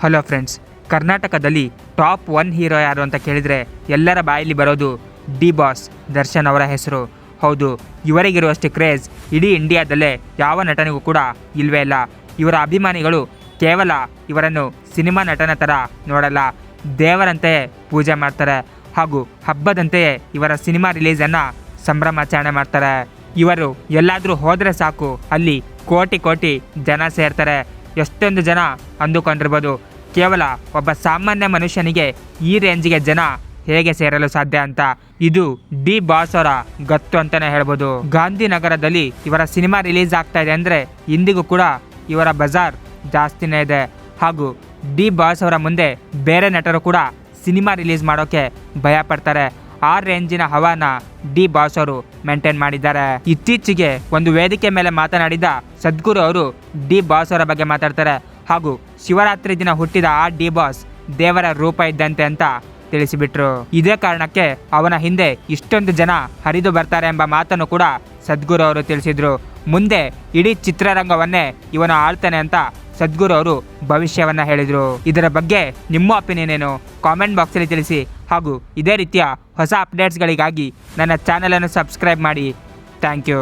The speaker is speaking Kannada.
ಹಲೋ ಫ್ರೆಂಡ್ಸ್, ಕರ್ನಾಟಕದಲ್ಲಿ ಟಾಪ್ ಒನ್ ಹೀರೋ ಯಾರು ಅಂತ ಕೇಳಿದರೆ ಎಲ್ಲರ ಬಾಯಲ್ಲಿ ಬರೋದು ಡಿ ಬಾಸ್ ದರ್ಶನ್ ಅವರ ಹೆಸರು. ಹೌದು, ಇವರಿಗಿರುವಷ್ಟು ಕ್ರೇಜ್ ಇಡೀ ಇಂಡಿಯಾದಲ್ಲೇ ಯಾವ ನಟನಿಗೂ ಕೂಡ ಇಲ್ಲವೇ ಇಲ್ಲ. ಇವರ ಅಭಿಮಾನಿಗಳು ಕೇವಲ ಇವರನ್ನು ಸಿನಿಮಾ ನಟನ ಥರ ನೋಡಲ್ಲ ದೇವರಂತೆಯೇ ಪೂಜೆ ಮಾಡ್ತಾರೆ ಹಾಗೂ ಹಬ್ಬದಂತೆಯೇ ಇವರ ಸಿನಿಮಾ ರಿಲೀಸನ್ನು ಸಂಭ್ರಮಾಚರಣೆ ಮಾಡ್ತಾರೆ. ಇವರು ಎಲ್ಲಾದರೂ ಹೋದರೆ ಸಾಕು, ಅಲ್ಲಿ ಕೋಟಿ ಕೋಟಿ ಜನ ಸೇರ್ತಾರೆ. ಎಷ್ಟೊಂದು ಜನ ಅಂದುಕೊಂಡಿರ್ಬೋದು. ಕೇವಲ ಒಬ್ಬ ಸಾಮಾನ್ಯ ಮನುಷ್ಯನಿಗೆ ಈ ರೇಂಜ್ಗೆ ಜನ ಹೇಗೆ ಸೇರಲು ಸಾಧ್ಯ ಅಂತ ಇದು ಡಿ ಬಾಸ್ ಅವರ ಗತ್ತು ಅಂತಲೇ ಹೇಳ್ಬೋದು. ಗಾಂಧಿನಗರದಲ್ಲಿ ಇವರ ಸಿನಿಮಾ ರಿಲೀಸ್ ಆಗ್ತಾ ಇದೆ ಅಂದರೆ ಇಂದಿಗೂ ಕೂಡ ಇವರ ಬಜಾರ್ ಜಾಸ್ತಿನೇ ಇದೆ. ಹಾಗೂ ಡಿ ಬಾಸ್ ಅವರ ಮುಂದೆ ಬೇರೆ ನಟರು ಕೂಡ ಸಿನಿಮಾ ರಿಲೀಸ್ ಮಾಡೋಕ್ಕೆ ಭಯ ಪಡ್ತಾರೆ. ಆ ರೇಂಜಿನ ಹವಾನ ಡಿ ಬಾಸ್ ಅವರು ಮೇಂಟೈನ್ ಮಾಡಿದ್ದಾರೆ. ಇತ್ತೀಚೆಗೆ ಒಂದು ವೇದಿಕೆ ಮೇಲೆ ಮಾತನಾಡಿದ ಸದ್ಗುರು ಅವರು ಡಿ ಬಾಸ್ ಅವರ ಬಗ್ಗೆ ಮಾತಾಡ್ತಾರೆ. ಹಾಗೂ ಶಿವರಾತ್ರಿ ದಿನ ಹುಟ್ಟಿದ ಆ ಡಿ ಬಾಸ್ ದೇವರ ರೂಪ ಇದ್ದಂತೆ ಅಂತ ತಿಳಿಸಿಬಿಟ್ರು. ಇದೇ ಕಾರಣಕ್ಕೆ ಅವನ ಹಿಂದೆ ಇಷ್ಟೊಂದು ಜನ ಹರಿದು ಬರ್ತಾರೆ ಎಂಬ ಮಾತನ್ನು ಕೂಡ ಸದ್ಗುರು ಅವರು ತಿಳಿಸಿದ್ರು. ಮುಂದೆ ಇಡೀ ಚಿತ್ರರಂಗವನ್ನೇ ಇವನು ಆಳ್ತಾನೆ ಅಂತ ಸದ್ಗುರು ಅವರು ಭವಿಷ್ಯವನ್ನ ಹೇಳಿದ್ರು. ಇದರ ಬಗ್ಗೆ ನಿಮ್ಮ ಒಪಿನಿಯನ್ ಏನು? ಕಾಮೆಂಟ್ ಬಾಕ್ಸಲ್ಲಿ ತಿಳಿಸಿ. ಹಾಗೂ ಇದೇ ರೀತಿಯ ಹೊಸ ಅಪ್ಡೇಟ್ಸ್ಗಳಿಗಾಗಿ ನನ್ನ ಚಾನಲನ್ನು ಸಬ್ಸ್ಕ್ರೈಬ್ ಮಾಡಿ. Thank you